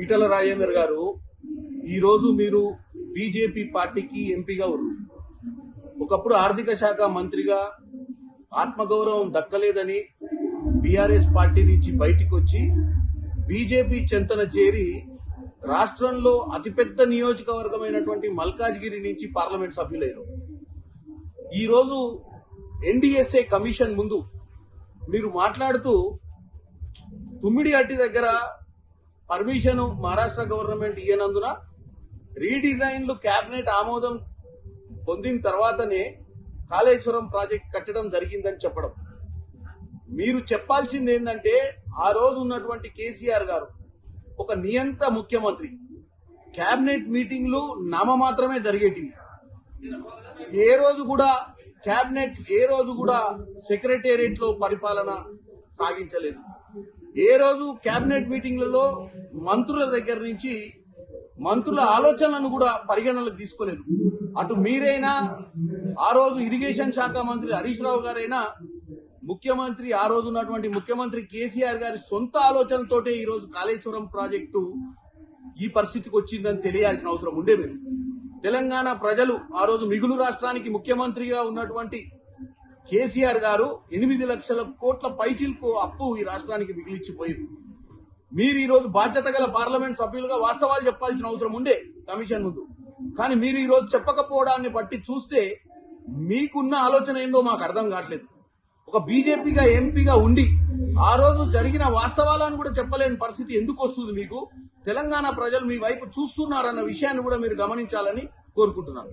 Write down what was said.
ఈటల రాజేందర్ గారు ఈరోజు మీరు బీజేపీ పార్టీకి ఎంపీగా ఉన్నారు. ఒకప్పుడు ఆర్థిక శాఖ మంత్రిగా ఆత్మగౌరవం దక్కలేదని బీఆర్ఎస్ పార్టీ నుంచి బయటికి వచ్చి బీజేపీ చెంతన చేరి రాష్ట్రంలో అతిపెద్ద నియోజకవర్గమైనటువంటి మల్కాజ్గిరి నుంచి పార్లమెంట్ సభ్యులయ్యారు ఈరోజు ఎన్డీఎస్ఏ కమిషన్ ముందు మీరు మాట్లాడుతూ తుమ్మిడి అట్టి దగ్గర పర్మిషన్ మహారాష్ట్ర గవర్నమెంట్ ఇయ్యనందున రీడిజైన్లు క్యాబినెట్ ఆమోదం పొందిన తర్వాతనే కాళేశ్వరం ప్రాజెక్ట్ కట్టడం జరిగిందని చెప్పడం. మీరు చెప్పాల్సింది ఏంటంటే ఆ రోజు ఉన్నటువంటి కేసీఆర్ గారు ఒక నియంత ముఖ్యమంత్రి. క్యాబినెట్ మీటింగ్లు నామ మాత్రమే జరిగేటివి. ఏ రోజు కూడా క్యాబినెట్ ఏ రోజు కూడా సెక్రటేరియట్లో పరిపాలన సాగించలేదు. ఏ రోజు కేబినెట్ మీటింగ్లలో మంత్రుల దగ్గర నుంచి మంత్రుల ఆలోచనలను కూడా పరిగణనలోకి తీసుకోలేదు. అటు మీరైనా ఆ రోజు ఇరిగేషన్ శాఖ మంత్రి హరీష్ రావు గారైనా ముఖ్యమంత్రి ఆ రోజు ఉన్నటువంటి ముఖ్యమంత్రి కేసీఆర్ గారి సొంత ఆలోచనతోటే ఈరోజు కాళేశ్వరం ప్రాజెక్టు ఈ పరిస్థితికి వచ్చిందని తెలియాల్సిన అవసరం ఉండే మీరు. తెలంగాణ ప్రజలు ఆ రోజు మిగులు రాష్ట్రానికి ముఖ్యమంత్రిగా ఉన్నటువంటి కేసీఆర్ గారు ఎనిమిది లక్షల కోట్ల పైచిల్కు అప్పు ఈ రాష్ట్రానికి మిగిలిచ్చిపోయింది. మీరు ఈరోజు బాధ్యత గల పార్లమెంట్ సభ్యులుగా వాస్తవాలు చెప్పాల్సిన అవసరం ఉండే కమిషన్ ముందు. కానీ మీరు ఈరోజు చెప్పకపోవడాన్ని బట్టి చూస్తే మీకున్న ఆలోచన ఏందో మాకు అర్థం కావట్లేదు. ఒక బీజేపీగా ఎంపీగా ఉండి ఆ రోజు జరిగిన వాస్తవాలను కూడా చెప్పలేని పరిస్థితి ఎందుకు వస్తుంది మీకు? తెలంగాణ ప్రజలు మీ వైపు చూస్తున్నారన్న విషయాన్ని కూడా మీరు గమనించాలని కోరుకుంటున్నాను.